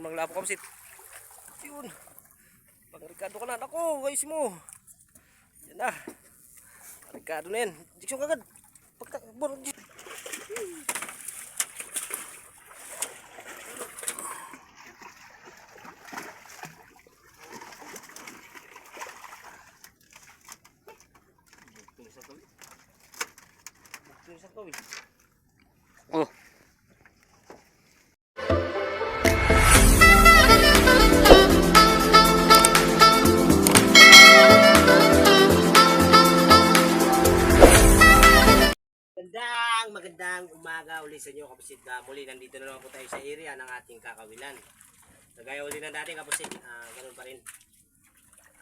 na maglapo kapsit. Yun. Pag-rikado ka na. Ako, guys mo. Yan na. Rikado na yan. Diksyon kagad. Pagtakbo. Umaga uli sa inyo kapusit. Ah, muli nandito na naman po tayo sa area ng ating kakawilan. Nagaya uli na natin kapusit. Ah, ganun pa rin.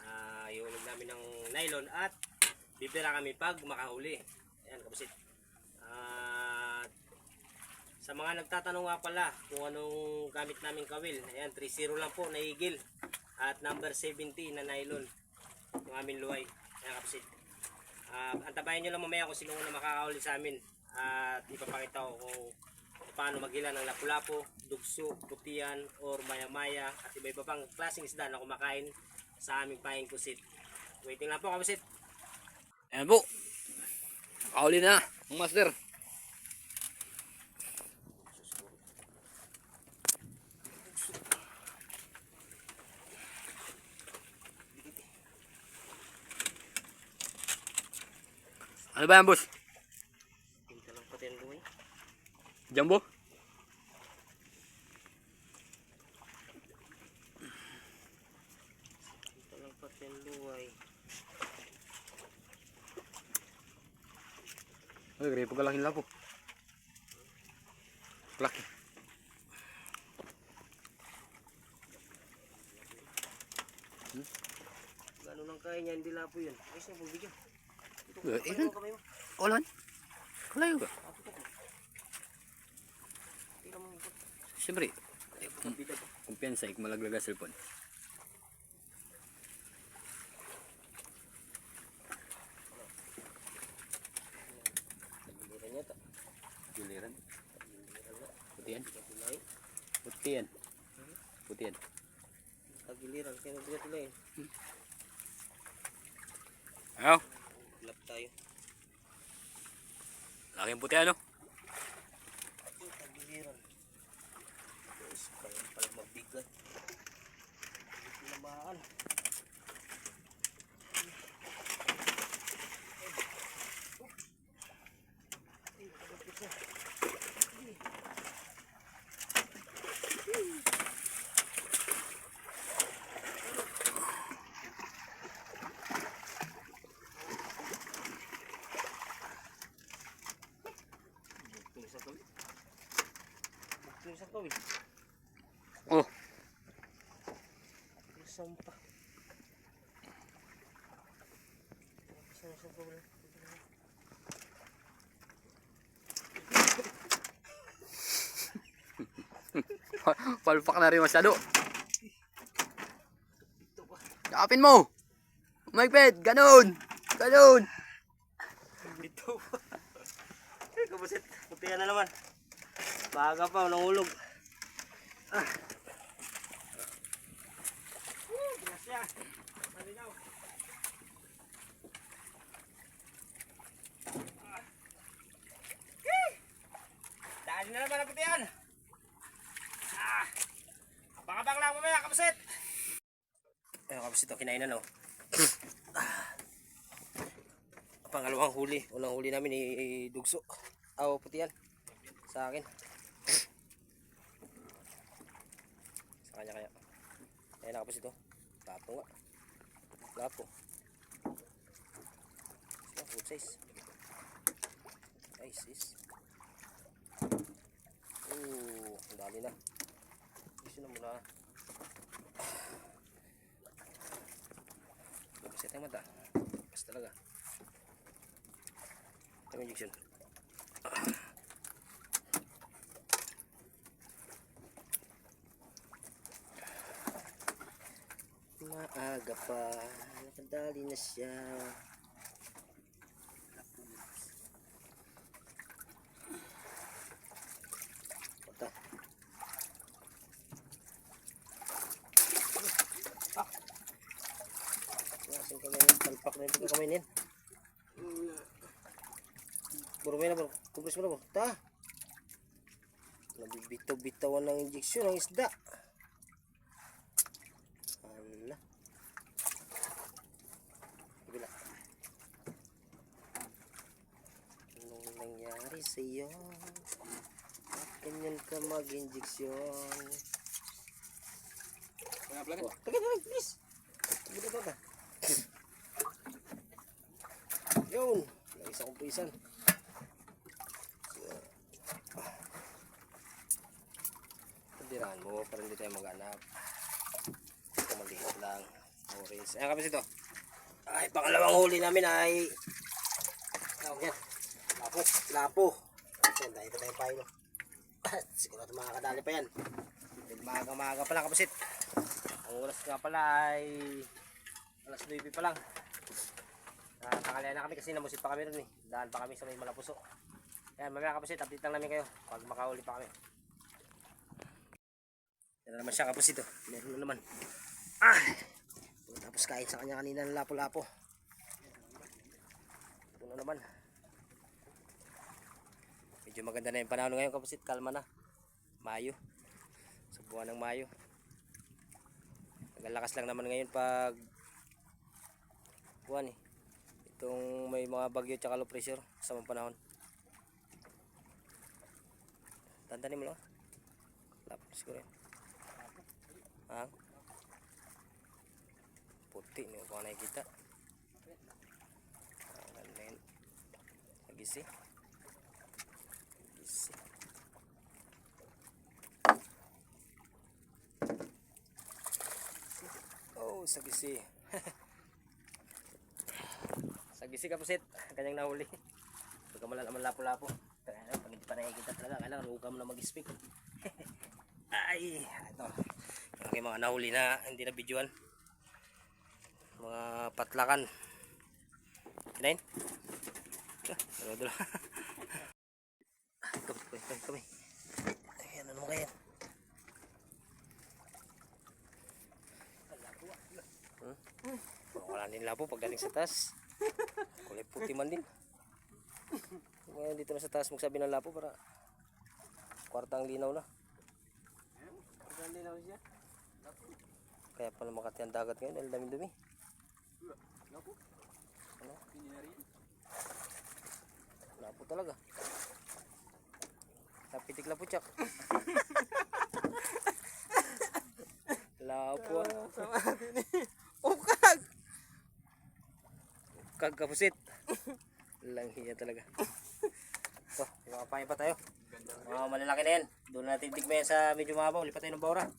Ah, iulog namin ng nylon at bibira kami pag makahuli. Ayan kapusit. At sa mga nagtatanong nga pala kung anong gamit namin kawil. Ayan, 3-0 lang po na igil. At number 70 na nylon. Yung aming luway. Ayan kapusit. Ah, antabayan nyo lang mamaya kung sino na makakahuli sa amin. At ipapakita ko kung paano maghila ng lapu-lapu, dugso, putian, or maya-maya at iba-iba pang klaseng isda na kumakain sa aming paing kusit. Waiting lang po kapusit. Ayan po. Kauli na, ang master. Ano ba yan, boss? Pinta lang pati ang luway. Jumbo? Pinta lang pati ang luway. Ay, gripo ka laking lapo. Laki. Gano'n lang kaya niya, hindi lapo yun. Ayos na, bubigyan. Ito, Eh, kamay mo, kamay mo. Olan? Kalayo ka. Apo to. Tira mo ito. Siyempre, kumpiyansa, ik malaglaga cellphone. Giliran niya to. Giliran. Giliran na. Putian. Kapilay. Putian. Putian. Kagiliran. Kaya nabigat nila eh. Ayaw. Lap tayo. Laking puti ano? Kagiliran. Guys, kaya pala mabigat. Tinamaan. Bukto sa kawin. Bukto sa kawin. Oh, Isang pa. Sa palpak na rin masyado. Yakapin mo! Umagpit! Ganun! Ganun! Ito pa. Eh, kabasit. Puti na naman. Baga pa, nangulog. Ah. Uh, Grasya. Malinaw. Ah. Eh. Dali na naman ang putian. Ah. Baka lang mamaya, kabasit. Ayun, kabasit. Oh, kinain na, no? pangalawang huli. Unang huli namin ni Dugso. Aw, puti yan. Sa akin. Sa kanya kaya. Ayan nakapos ito. Tato nga. Lapo. So, good size. Nice sis. Ooh, dali na. Gusto na muna. Lapos ito yung mata. Pas talaga. Ito yung injection. maaga pa. Nakadali na siya. Ah. Nasaan kamay ng na ito kamay niyan? Buro may na buro. Kumpres mo na buro. Ta! Nabibitaw-bitawan ng injeksyon ng isda. Ka mag-injeksyon? Kaya pala Oh, taga taga, please. Taga taga. Yun. May isa kong pisan. Pagdiraan mo, para hindi tayo maghanap. Maliit lang. Orange. Ayan kapis ito. Ay, pangalawang huli namin ay... Tawag yan. Lapo. Lapo. Yan, dahil pa tayo payo. Sigurado makakadali pa yan. Dahil maaga-maaga pa lang kapasit. Ang oras nga pala ay alas 9 pa lang. Nakakalian na kami kasi namusit pa kami rin eh. Daan pa kami sa may malapuso. Yan, mamaya kapasit, update lang namin kayo pag makahuli pa kami. Yan na naman siya kapasit oh. Meron na naman. Ah! Tapos kain sa kanya kanina ng lapo-lapo. Ito na naman. Medyo maganda na yung panahon ngayon kapasit. Kalma na. Mayo. Sa buwan ng Mayo. Nagalakas lang naman ngayon pag buwan eh. Itong may mga bagyo tsaka low pressure sa mga panahon. Tantanin mo lang. Lapos siguro yan. Ha? Puti, hindi ko nakikita. Ah, ganun yun. Nagisi. Nagisi. Oh, sagisi. sagisi ka pusit. Kanyang nahuli. Pagka malalaman lapo-lapo. Kaya pag hindi pa nakikita talaga, kailangan huwag ka mo na mag-speak. Ay, ito. Yung aking mga nahuli na hindi na videoan. Mga patlakan. Kinain? Ah, dalawa-dalawa. Kami, kami, kami, kami. Ayan, ano mo kaya? Wala din labo pagdating sa taas. Kulay puti man din. Ngayon dito na sa taas magsabi ng lapo para kwartang linaw na. Kwartang linaw siya. Kaya pala makati ang dagat ngayon dahil dami-dumi. Lapo. Ano? Hindi na rin. Lapo talaga. Tapitik lapo tsak. lapo. Ukag! Kagapusit. Lang hiya talaga. So, mga pahay pa tayo. Mga malalaki na yan. Doon natin tigma yan sa medyo mabaw. Lipat tayo ng bawra.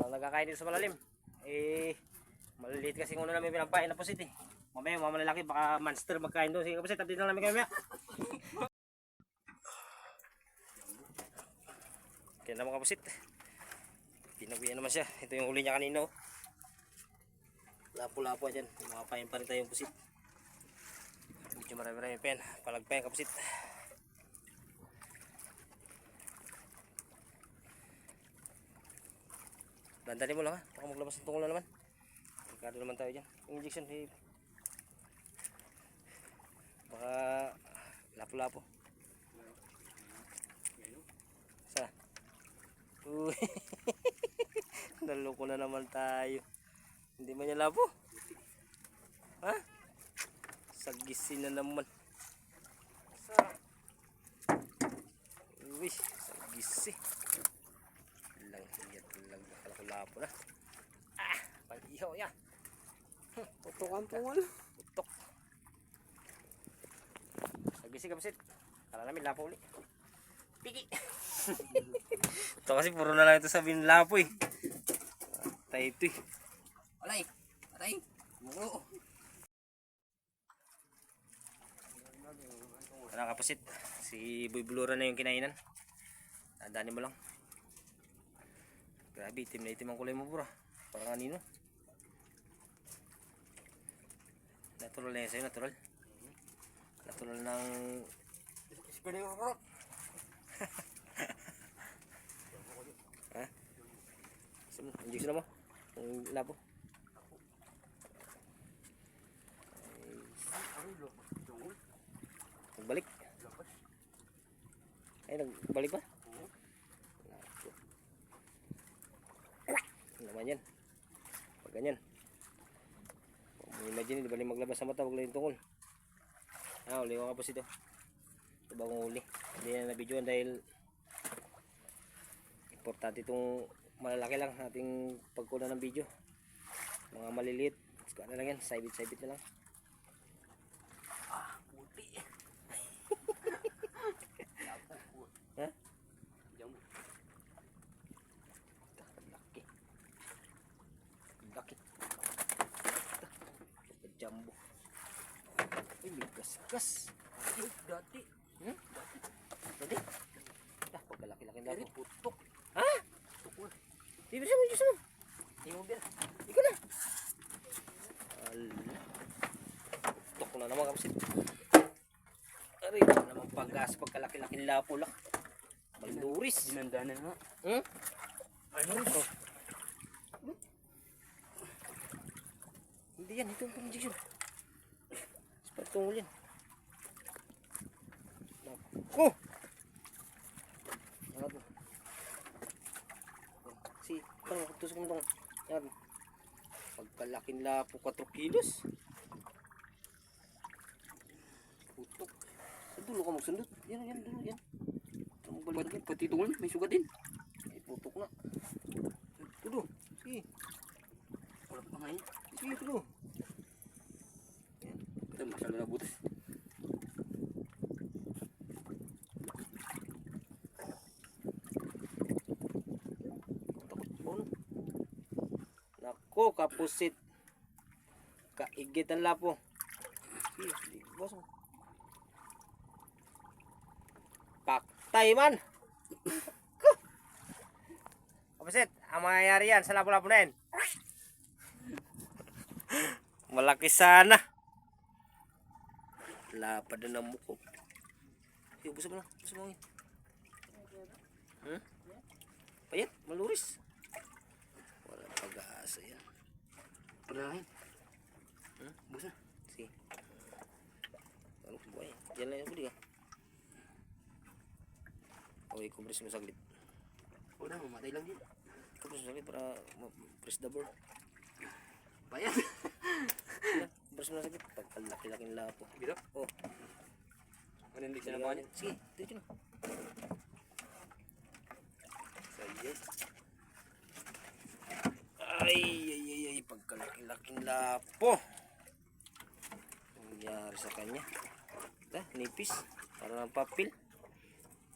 Ang nagkakain dito sa malalim. Eh, maliliit kasi muna namin pinampain na pusit eh. Mamaya mga malalaki baka monster magkain doon. Sige kapusit, update lang namin kayo mamaya. Kaya naman kapusit. Pinaguyan naman siya. Ito yung huli niya kanino. Lapo-lapo dyan. Mga pain pa rin tayong pusit. Medyo marami-marami pa yan. Palagpayan kapusit. Dandanin mo lang ha. Baka maglabas ng tungkol na naman. Delikado naman tayo dyan. Injection, eh. Baka lapo-lapo. Sana. Uy. Naloko na naman tayo. Hindi man niya lapo. Ha? Sagisin na naman. Sa. Uy, sagisi. Lang hiyat lang lapo na. Ah, pag-ihaw yan. Tutukan po wala. Putok. Sagisi kapsit. Kala namin lapo uli. Piki. ito kasi puro na lang ito sabihin lapo eh. Tayo ito eh. Alay! Alay! Mulo! Ano kapasit? Si Boy Blura na yung kinainan. Tandaan mo lang. Grabe, itim na itim ang kulay mo bro. Parang kanino. Natural na yan sa'yo, natural. Natural ng... Pwede ko bro. Ha? Injection na mo? Ang labo? Nagbalik. Ay, nagbalik ba? Ano naman yan? Pag ganyan. Imagine, di ba maglabas sa mata, wag lang tungol. Ah, uli ko kapos ito. Ito bagong uli. Hindi na nabidyoan dahil importante itong malalaki lang ating pagkunan ng video. Mga maliliit. Ano lang yan, sabit-sabit na lang. Gasgas. Ay, dati. Hmm? Dati. Ah, pagkalaki-laki na ako. putok. Ha? Tukul. Di ba siya mo, Diyos mo? Tingnan mo, Bir. Ikaw na. Ala. Tok na naman kapsit. Aray, wala naman pag-gas pagkalaki-laki lapo lang. Maluris. Dinanda na nga. Hmm? Ano? Oh. Hindi yan, ito ang injection. Seperti tungul yan. Naku! Angat mo. Si, parang tusok mo itong, yan. Pagkalaking lapo 4 kilos. Putok. Sa dulo ka magsundot. Yan, yan, dulo, yan. Pati, pati tungol, may sugat din. Ay, putok na. Tudo. Sige. Wala pa ngayon. Sige, tudo. Ito, masyado na butas. Kapusit. Kaigit ang lapo. Sige, sige. Bos mo. Paktay man. Kapusit, ang mangyayari yan sa lapo-lapo na yan. Malaki sana. Lapad na ng muko. Sige, busa mo na. Busa mo ngin. Hmm? Payat, maluris. Walang pag-aasa yan. Palahin. Hmm? Busa. Sige. Ano sa buhay? Yan lang yung huli ka. Okay, compress mo saglit. Wala, mamatay lang din. Compress mo saglit para ma-press the board. Bayad. Yan, Compress mo na saglit. Pagkalaki-laking lapo. Dito? Oh, Manindig siya na pa niya. sige, dito na. Sige. Ay, ay, ay, ay, pagkalaki-laking lapo. Ang nangyari sa kanya. Ito, nipis. Para ng papel.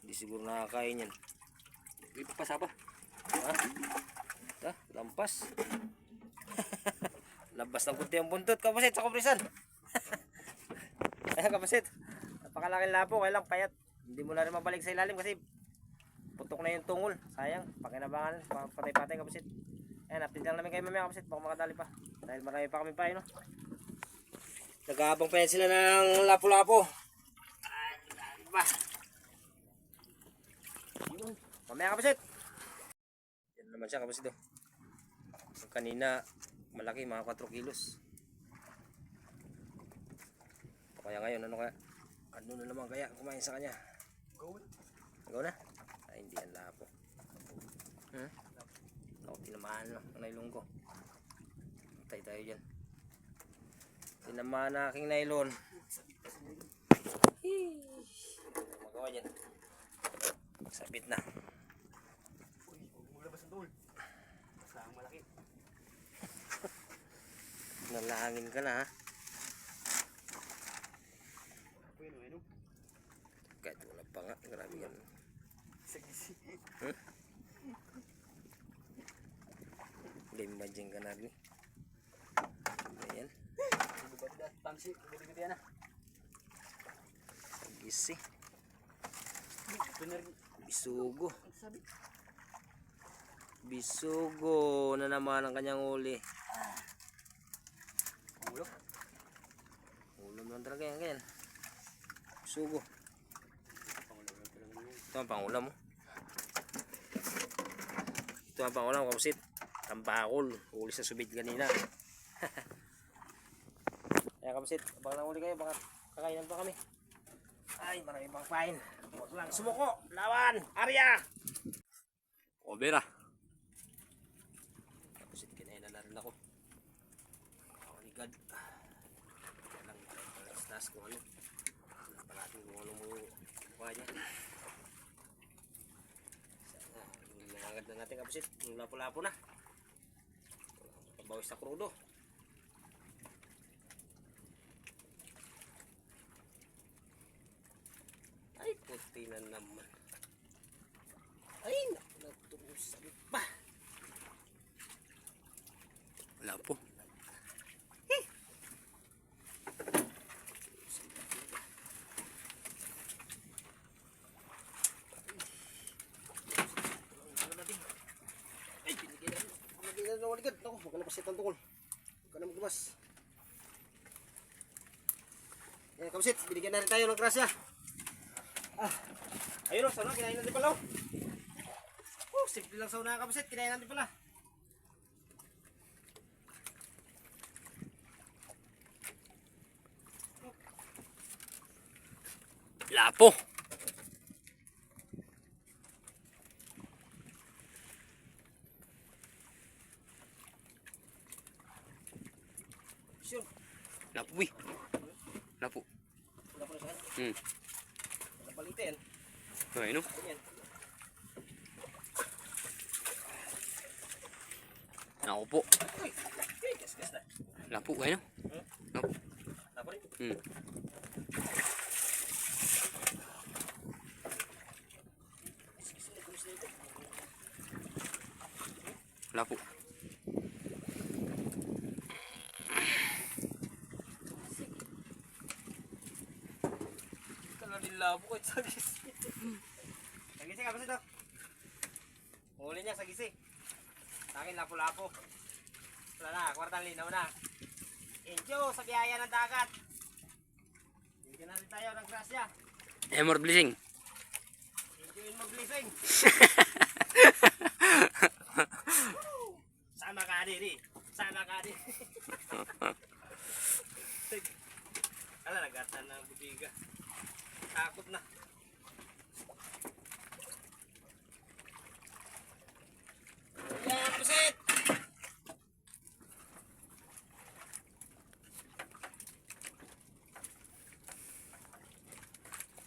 Hindi siguro nakakain yan. Papasa pa. Ha? Ito, lampas. Labas ng kunti ang buntot, kapasit sa kompresan. Ayan, kapasit. Napakalaking lapo, kaya payat. Hindi mo na rin mabalik sa ilalim kasi putok na yung tungol. Sayang, pakinabangan, pa- patay-patay kapasit. Ayan, update lang namin kayo mamaya kapasit, baka makadali pa. Dahil marami pa kami pa, no? Nag-aabang pa yan sila ng dali pa. Yun. Mamaya kapasit. Yan naman siya kapasit, oh. Kanina, malaki, mga 4 kilos. O kaya ngayon, ano kaya? Ano na naman kaya kumain sa kanya? Go. Ikaw na? Ay, hindi yan lapo. Hmm? Tinamaan no, ang nailong ko. Patay tayo dyan. Tinamaan na aking. Ano magawa dyan? Sabit na. Nalangin ka na ha. Kahit wala pa nga. Grabe yan. Sagisi. Ba dyan ka na rin? Ayan. Pangsi, ah. Gisi. Na rin. Bisugo. Bisugo na naman ang kanyang uli. Ulo. Ulam lang talaga yan. Ganyan. Bisugo. Ito ang pangulam mo. Ito ang pangulam kapsit. Tambakol. Uli sa subid kanina. Kaya kapsit, baka nang uli kayo, baka kakainan pa kami. Ay, marami pang pain. Huwag lang sumuko. Lawan. Arya. Over ah. Tapos kinain na rin ako. Oh my God. Kaya lang talas kung ano. Wala pa natin kung ano mo mukha niya. Nangangad na natin kapusit. Yung lapo-lapo na. Pabawis sa krudo. Ay, puti na naman. Ay, naku, naturusan pa. Wala po. Ay, binigyan na. Waligad. Ako, huwag ka na pasit ang tukol. Huwag ka na maglumas. Yan, kamusit. Binigyan na rin tayo ng grasya. Ah. Ayun o, sana. Kinain natin pala. oh. Oh, simple lang sa una kamusit. Kinain natin pala. Wala po. Sure. Wala po eh. Wala po. Wala pa na saan. Hmm. Wala palitin. Ay, no? Ganyan. Ako po. Uy, uy, gas-gas na. Wala po. Ay, no? Wala po. Wala pa rin. Hmm. Wala ko sa gisi. Sa gisi ka ba sito? Huli niya sa gisi. Sa akin lapo-lapo. Wala na, kwartang linaw na. Enjo sa biyaya ng dagat. Bigyan natin tayo ng grasya. Emor blessing. Enjo in mag-blessing. Sama ka diri. Sama ka diri. Ala nagatan ng budiga. Takot na. Yan, pusit!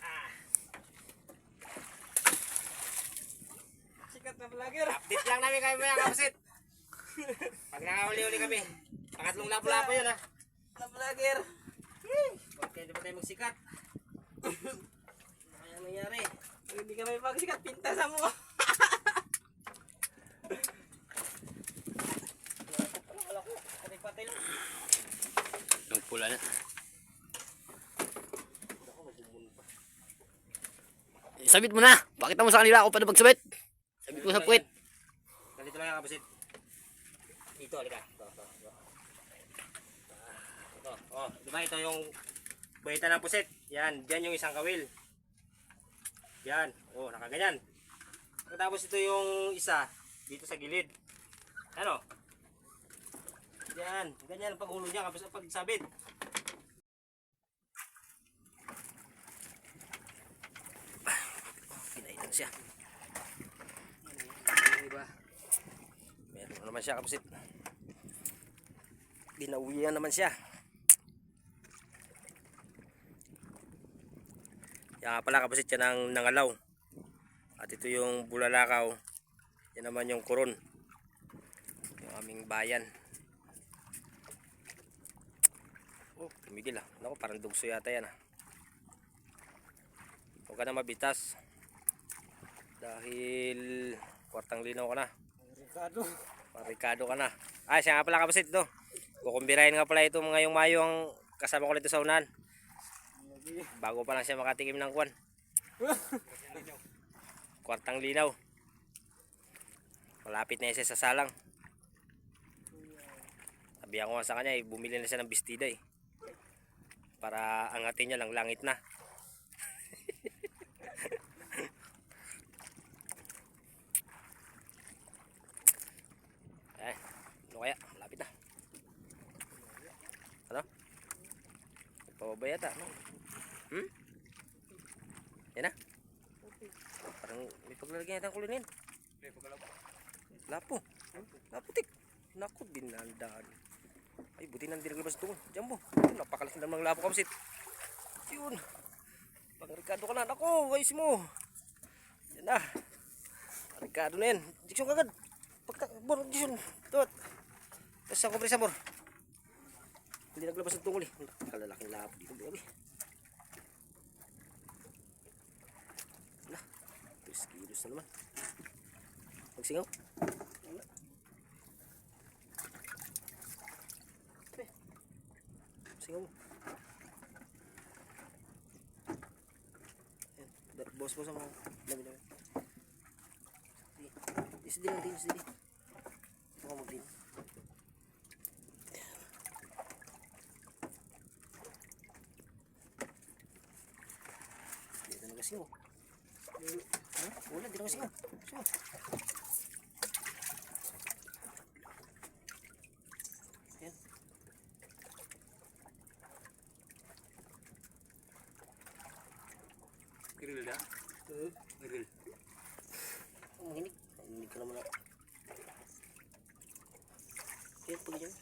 Ah. Sikat na vlogger. Update lang namin kayo mga kapusit. Pag nakahuli-huli kami. Pangatlong lapo-lapo yun ha. Vlogger. Huwag kayo di ba tayo magsikat? Ano nangyari? Hindi ka may pagsikat, pintasan mo. Ko. Yung pula na. Sabit mo na. Pakita mo sa kanila ako paano magsabit. Sabit mo sa puwit. Yung kapusit. Dito, halika. Ito, ito, ito. Ah, Ito, oh, di ba ito yung baita ng pusit? Yan, dyan yung isang kawil. Yan, oh, nakaganyan. Tapos ito yung isa, dito sa gilid. Ano? Yan, ganyan ang paghulo niya kapag pag sabit. Pinaitan siya. Diba? Meron na naman siya kapusit. Binawian naman siya. Yan nga pala kapusit yan ang nangalaw. At ito yung bulalakaw. Yan naman yung koron. Yung aming bayan. Oh, tumigil ah. Naku, parang dugso yata yan ah. Huwag ka na mabitas. Dahil kwartang linaw ka na. Ricardo. Parikado ka na. Ah, siya nga pala kapasit ito. Kukumbirahin nga pala ito ngayong Mayo ang kasama ko nito sa unan. Bago pa lang siya makatikim ng kwan. Kwartang linaw. Malapit na siya sa salang. Sabihan ko nga sa kanya, eh, bumili na siya ng bestida eh. Para angatin niya lang langit na. Eh, ano kaya? Malapit na. Ano? Pababa yata, no? Hmm? Yan na? Parang may paglalagyan natin ang kulinin. Lapo. Laputik. Naku, binandaan. Ay, buti nang dinaglabas ito. Jambo. Yun, Napakalaki naman ng lapo kamsit. Yun. Pag Ricardo ka na. Naku, ayos mo. Yan na. Ricardo na yan. Diksyon kagad. Pagka, bor, diksyon. Tuwat. Tapos ang kompresa, bor. Hindi naglabas ng tungol eh. Kalalaking lapo dito, baby. Na. 3 kilos na naman. Magsingaw. Wala. Eh. Singaw mo. Ayan. Da- Boss, boss ang mga dami dami. Isa din lang din, isa din. Baka mag din. Dito na kasi mo. Ha? Wala, di na kasi mo. Sige. Ayan. Grill na. Grill. Oh, manginig. Manginig ka naman ako. Ayan, pag dyan.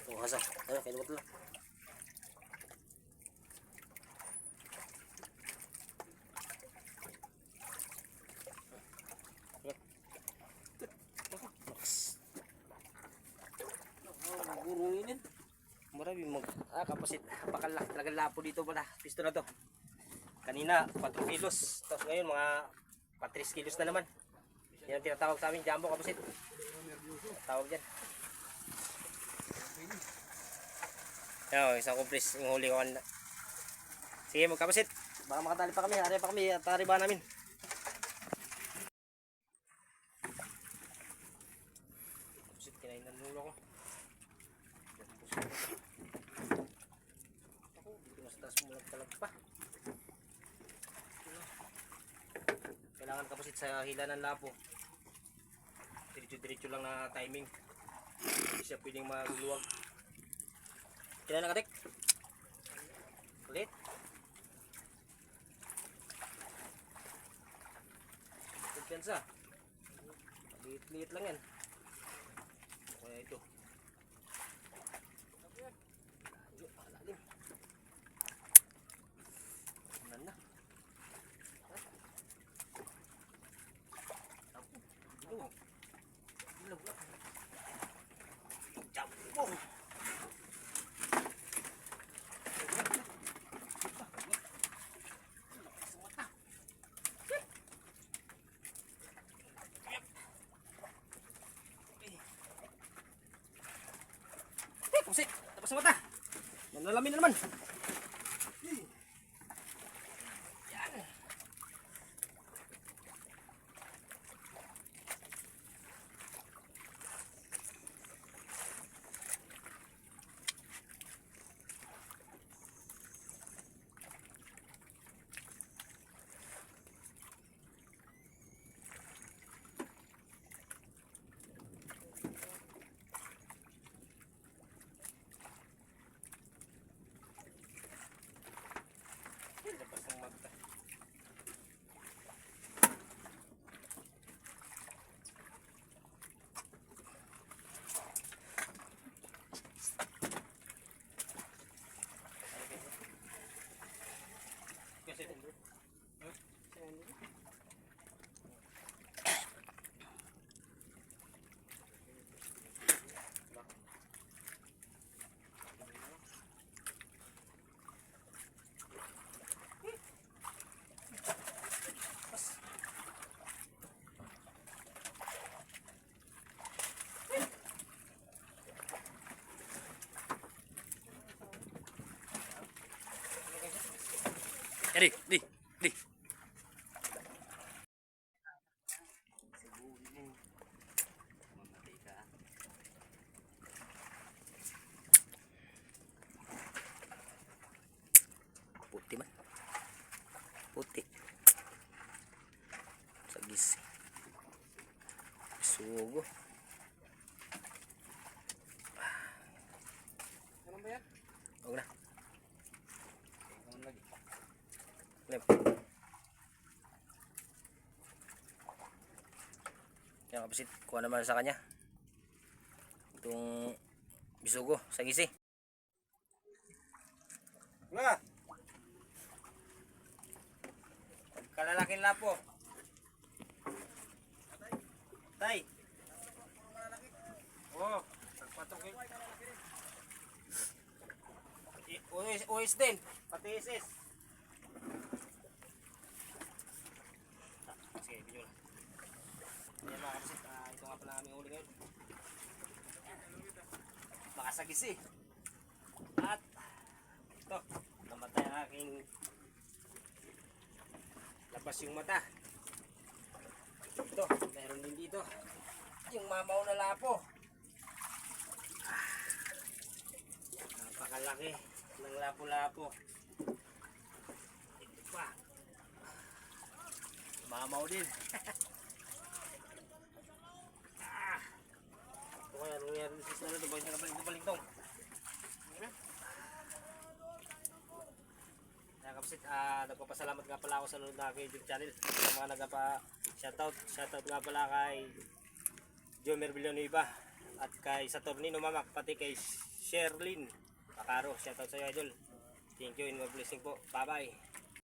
Ito, hasa. Ano, kayo naman lang. Guruin yun. Marami mag... Ah, kapasit. Pakalak talaga lapo dito pala. Pisto na to. Kanina, 4 kilos. Tapos ngayon, mga 3 kilos na naman. Yan ang tinatawag sa amin, jumbo kapasit. Tawag dyan. Yan, oh, isang kumplis. Yung huli ko. Sige, magkapasit. Baka makatali pa kami. Ari pa kami. At ari ba namin. Kapasit, kinain ng lulo ko. Ako, dito mas taas mo talag pa. Kailangan hila ng lapo. Diretso-diretso lang na timing. Hindi siya pwedeng magluwag. Kailan nakatik? Ulit. Kumpiyansa. Liit-liit lang yan. Kaya ito. Layo, malalim. Tingnan na. Ha? Ako, ilog. Ilog na. Jumbo. Eh, kumsit. Tapos sa mata. Nanalamin na naman. Eri, di, di. puti man. Puti. Sagis. Sugo ba yan? Huwag na. Ano lagi? Kapasit. Kuha naman sa kanya. Itong bisugo sa gisi. Nga! Kalalaking lapo. Tay! Oh, patok yun. I- Uwis, uwis din. Pati isis. Ah, Sige, video na. Ayan mga kapasit, ah, ito nga pala aming huli ngayon. Makasagis eh. At ito, namatay ang aking labas yung mata. Ito, meron din dito. Yung mamaw na lapo. Napakalaki ng lapo-lapo. Ito pa. Mamaw din. ah. Ito kaya, ano yan? Sis na rin, boys, nakabalintong-balintong. Kapsit, ah, nagpapasalamat nga pala ako sa nanonood na aking YouTube channel. Sa mga nagpa shoutout, shoutout nga pala kay Jomer Villanueva at kay Saturnino Mamak, pati kay Sherlyn Pakaro. Shoutout sa iyo, idol. Thank you and God blessing po. Bye-bye.